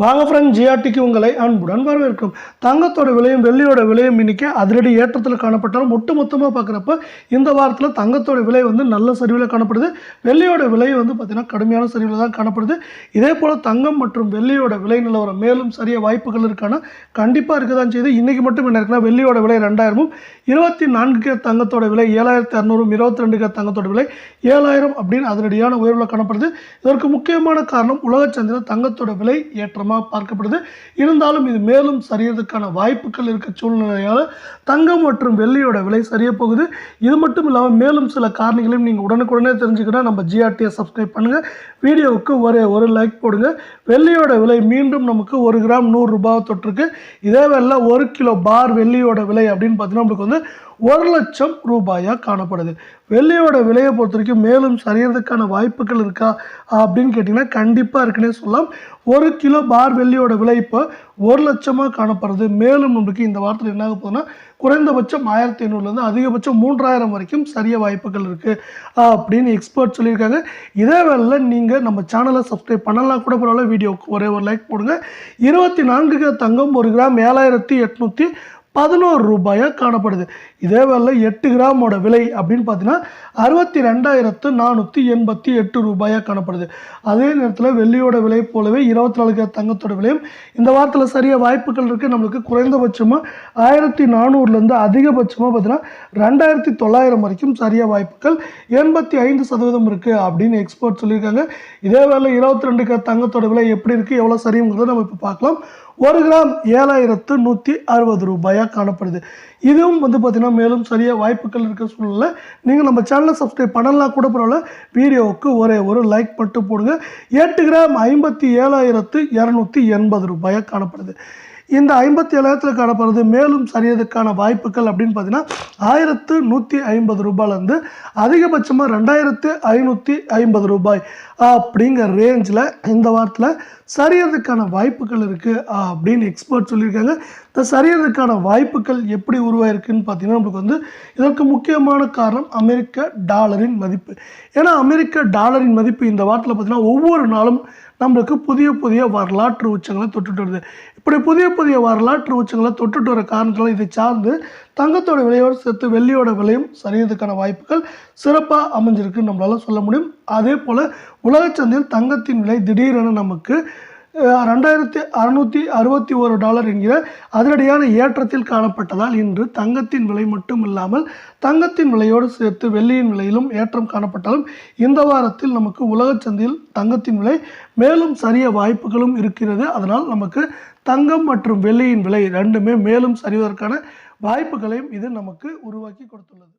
வாங்க ஃப்ரெண்ட் ஜிஆர்டிக்கு உங்களை அன்புடன் வரவேற்கும் தங்கத்தோட விலையும் வெள்ளியோட விலையும் இன்றைக்கி அதிரடி ஏற்றத்தில் காணப்பட்டாலும் ஒட்டு மொத்தமாக பார்க்குறப்ப இந்த வாரத்தில் தங்கத்தோட விலை வந்து நல்ல சரிவில் காணப்படுது. வெள்ளியோட விலை வந்து பார்த்திங்கன்னா கடுமையான சரிவில் தான் காணப்படுது. இதே போல் தங்கம் மற்றும் வெள்ளியோட விலை நிலவரம் மேலும் சரிய வாய்ப்புகள் இருக்கான? கண்டிப்பாக இருக்க தான் செய்யுது இன்றைக்கி மட்டும் என்ன இருக்குன்னா வெள்ளியோட விலை ரெண்டாயிரமும் இருபத்தி நான்கு கே தங்கத்தோட விலை ஏழாயிரத்தி அறநூறும் இருபத்தி ரெண்டு கே தங்கத்தோட விலை ஏழாயிரம் அப்படின்னு அதிரடியான உயர்வில் காணப்படுது. இதற்கு முக்கியமான காரணம் உலக சந்தையில் தங்கத்தோட விலை ஏற்றம். ஏற்றமாக பார்க்கப்படுது. இருந்தாலும் இது மேலும் சரியறதுக்கான வாய்ப்புகள் இருக்க சூழ்நிலையால் தங்கம் மற்றும் வெள்ளியோட விலை சரிய போகுது. இது மட்டும் இல்லாமல் மேலும் சில காரணிகளையும் நீங்கள் உடனுக்குடனே தெரிஞ்சுக்கணும் நம்ம ஜிஆர்டியை சப்ஸ்கிரைப் பண்ணுங்கள் வீடியோவுக்கு ஒரே ஒரு லைக் போடுங்க. வெள்ளியோட விலை மீண்டும் நமக்கு ஒரு கிராம் நூறு ரூபாய் தொட்டிருக்கு. இதே வேலை ஒரு கிலோ பார் வெள்ளியோட விலை அப்படின்னு பார்த்தீங்கன்னா நம்மளுக்கு வந்து ஒரு லட்சம் ரூபாயாக காணப்படுது. வெள்ளியோட விலையை பொறுத்த வரைக்கும் மேலும் சரியறதுக்கான வாய்ப்புகள் இருக்கா? அப்படின்னு கேட்டிங்கன்னா கண்டிப்பாக இருக்குன்னே சொல்லலாம். ஒரு கிலோ பார் வெள்ளியோட விலை இப்போ ஒரு லட்சமாக காணப்படுறது மேலும் நம்மளுக்கு இந்த வாரத்தில் என்ன ஆக போகுதுன்னா குறைந்தபட்சம் ஆயிரத்தி ஐநூறுலேருந்து அதிகபட்சம் மூன்றாயிரம் வரைக்கும் சரிய வாய்ப்புகள் இருக்குது அப்படின்னு எக்ஸ்பர்ட் சொல்லியிருக்காங்க. இதே வேலை நீங்கள் நம்ம சேனலை சப்ஸ்கிரைப் பண்ணலாம் கூட பரவாயில்ல வீடியோவுக்கு ஒரே ஒரு லைக் போடுங்க. இருபத்தி நான்கு தங்கம் ஒரு கிராம் ஏழாயிரத்தி எட்நூற்றி பதினோரு ரூபாயாக காணப்படுது. இதே வேலை எட்டு கிராமோட விலை அப்படின்னு பார்த்தீங்கன்னா அறுபத்தி ரெண்டாயிரத்து நானூற்றி எண்பத்தி எட்டு ரூபாயாக காணப்படுது. அதே நேரத்தில் வெள்ளியோட விலை போலவே இருபத்தி நாலு கிராம் தங்கத்தோட விலையும் இந்த வாரத்தில் சரியாக வாய்ப்புகள் இருக்குது நம்மளுக்கு குறைந்தபட்சமாக ஆயிரத்தி நானூறுலேருந்து அதிகபட்சமாக பார்த்தீங்கன்னா ரெண்டாயிரத்தி தொள்ளாயிரம் வரைக்கும் சரியாக வாய்ப்புகள் எண்பத்தி ஐந்து சதவீதம் இருக்குது அப்படின்னு எக்ஸ்பர்ட் சொல்லியிருக்காங்க. இதே வேலை இருபத்தி ரெண்டு கிராம் தங்கத்தோட விலை எப்படி இருக்குது எவ்வளோ சரிங்கிறத நம்ம இப்போ பார்க்கலாம். ஒரு கிராம் ஏழாயிரத்து நூற்றி அறுபது ரூபாயாக காணப்படுது. இதுவும் வந்து பார்த்திங்கன்னா மேலும் சரியாக வாய்ப்புகள் இருக்க சூழ்நிலை நீங்கள் நம்ம சேனலை சப்ஸ்கிரைப் பண்ணலாம் கூட பரவாயில்ல வீடியோவுக்கு ஒரே ஒரு லைக் மட்டும் போடுங்க. எட்டு கிராம் ஐம்பத்தி ஏழாயிரத்து இரநூத்தி எண்பது ரூபாயாக காணப்படுது. இந்த ஐம்பத்தி ஏழாயிரத்தில் காணப்படுறது மேலும் சரியதுக்கான வாய்ப்புகள் அப்படின்னு பார்த்தீங்கன்னா ஆயிரத்து நூற்றி ஐம்பது ரூபாயிலேருந்து அதிகபட்சமாக ரெண்டாயிரத்து ஐநூற்றி ஐம்பது ரூபாய் அப்படிங்கிற ரேஞ்சில் இந்த வாரத்தில் சரியறதுக்கான வாய்ப்புகள் இருக்குது அப்படின்னு எக்ஸ்பர்ட் சொல்லியிருக்காங்க. இந்த சரியறதுக்கான வாய்ப்புகள் எப்படி உருவாயிருக்குன்னு பார்த்தீங்கன்னா நம்மளுக்கு வந்து இதற்கு முக்கியமான காரணம் அமெரிக்க டாலரின் மதிப்பு. ஏன்னா அமெரிக்க டாலரின் மதிப்பு இந்த வாரத்தில் பார்த்தீங்கன்னா ஒவ்வொரு நாளும் நம்மளுக்கு புதிய புதிய வரலாற்று உச்சங்களை தொட்டுட்டு வருது. இப்படி புதிய புதிய வரலாற்று உச்சங்களை தொட்டுட்டு வர காரணத்தில் இதை சார்ந்து தங்கத்தோட விலையோடு சேர்த்து வெள்ளியோட விலையும் சரியதுக்கான வாய்ப்புகள் சிறப்பாக அமைஞ்சிருக்குன்னு நம்மளால் சொல்ல முடியும். அதே போல் உலகச்சந்தையில் தங்கத்தின் விலை திடீரென நமக்கு ரெண்டாயிரத்தி அறுநூற்றி அறுபத்தி ஒரு டாலர் என்கிற அதிரடியான ஏற்றத்தில் காணப்பட்டதால் இன்று தங்கத்தின் விலை மட்டும் இல்லாமல் தங்கத்தின் விலையோடு சேர்த்து வெள்ளியின் விலையிலும் ஏற்றம் காணப்பட்டாலும் இந்த வாரத்தில் நமக்கு உலக சந்தையில் தங்கத்தின் விலை மேலும் சரிய வாய்ப்புகளும் இருக்கிறது. அதனால் நமக்கு தங்கம் மற்றும் வெள்ளியின் விலை ரெண்டுமே மேலும் சரிவதற்கான வாய்ப்புகளையும் இது நமக்கு உருவாக்கி கொடுத்துள்ளது.